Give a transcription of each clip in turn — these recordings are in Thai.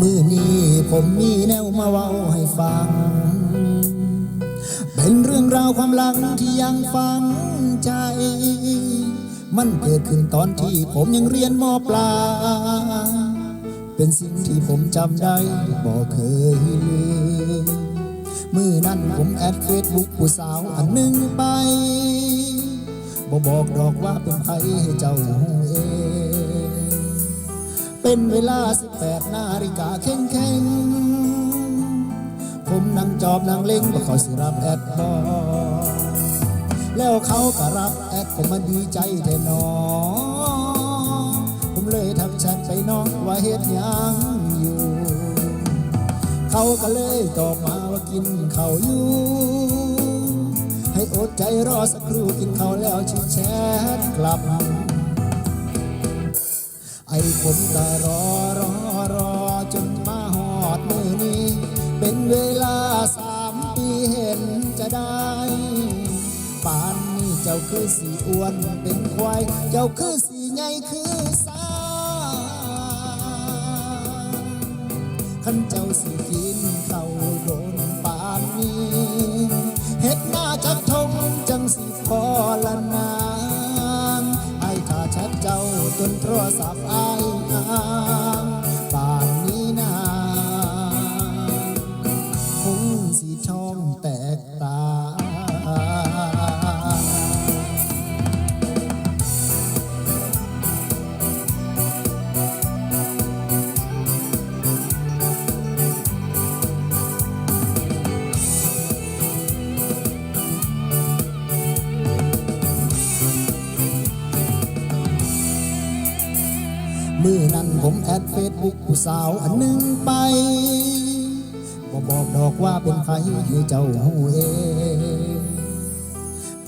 มือนี้ผมมีแนวมาเว้าให้ฟัง เป็นเรื่องราวความหลังที่ยังฝังใจ มันเกิดขึ้นตอนที่ผมยังเรียนมปลายเป็นสิ่งที่ผมจำได้บอกเคยลืมมือนั้นผมแอดเฟซบุ๊กผู้สาวอันหนึ่งไป บ่บอกดอกว่าเป็นใครให้เจ้าห เป็นเวลา18นาฬิกาเข่งเข่งผมนั่งจอบนั่งเล่งบ่ขอสิรับแอดบอแล้วเขาก็รับแอดผมมาดีใจแท้หนอผมเลยทักแชทไปน้องว่าเฮ็ดยังอยู่ เขาก็เลยตอบมาว่ากินข้าวอยู่ ให้อดใจรอสักครู่กินข้าวแล้วชิแชทกลับ อ้ผมก็รอรอรอจนมาหอดมือนี้ เป็นเวลาสามปีเห็นจะได้ป่านนี้เจ้าคือสีอ้วนเป็นควายเจ้าคือสีใหญ่คือสาขันเจ้าสีขี จนโทรศัพท์อายหางป่านนี้นาคงสีช่องแต มือนั้นผมแอดเฟซบุ๊กผู้สาวอันหนึ่งไปบ่บอกดอกว่าเป็นใครให้เจ้าหูเอง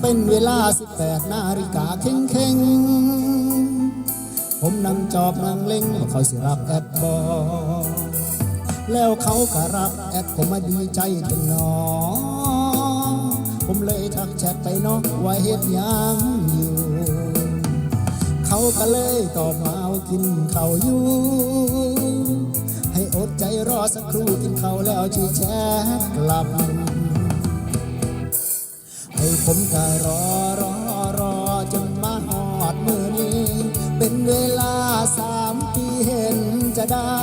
เป็นเวลา18นาฬิกาเข่งเข่งๆผมนั่งจอบนั่งเล่งว่าเขาสิรับแอดบอแล้วเขาก็รับแอดผมมาดีใจถึงหนอ ผมเลยทักแชทไปเนาะว่าเฮ็ดยังอยู่ เขาก็เลยตอบมาว่ากินเขาอยู่ ให้อดใจรอสักครู่กินเขาแล้วชี้แชกลับ ให้ผมก็รอรอรอจนมาหอดมือนี้ เป็นเวลาสามปีเห็นจะได้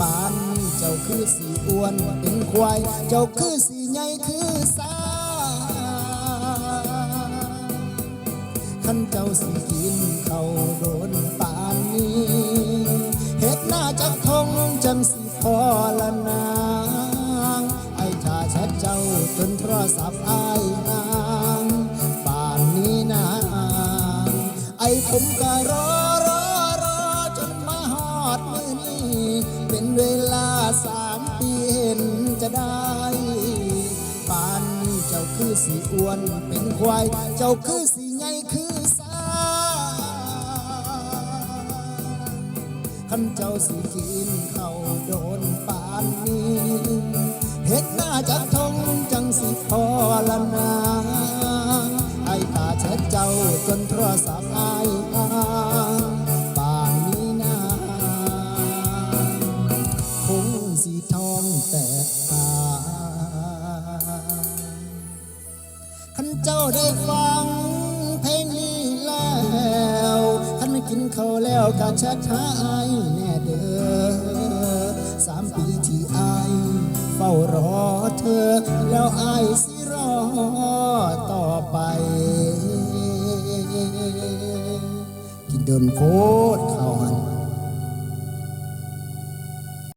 ปานเจ้าคือสีอ้วนเป็นควาย เจ้าคือสีใหญ่คือ ขันเจ้าสิกินเขาโดนปานนี้เฮ็ดหน้าจักทงจังสิพอละนางไอ้ถ้าแชทเจ้าจนโทรศัพท์อายนางปานนี้นางไอ้ผมก็รอรอรอจนมาหอดมือนี้เป็นเวลาสามปีเห็นจะได้ปานนี้เจ้าคือสีอ้วนเป็นควายเจ้าคือสี นเจ้าสิกินเขาโดนปานนี้เฮ็ดหน้าจักทงจังสิพอละนาไอ้ตาเช็ดเจ้าจนโทรศัพท์อายอาป่านนี้นาคงสีทองแตกตาขันเจ้าได้ฟัง กินเขาแล้วก็ชัดหายแน่เด้อสามปีที่อายเฝ้ารอเธอ แล้วอายสิรอต่อไป กินเดินโคตรเข้าหัน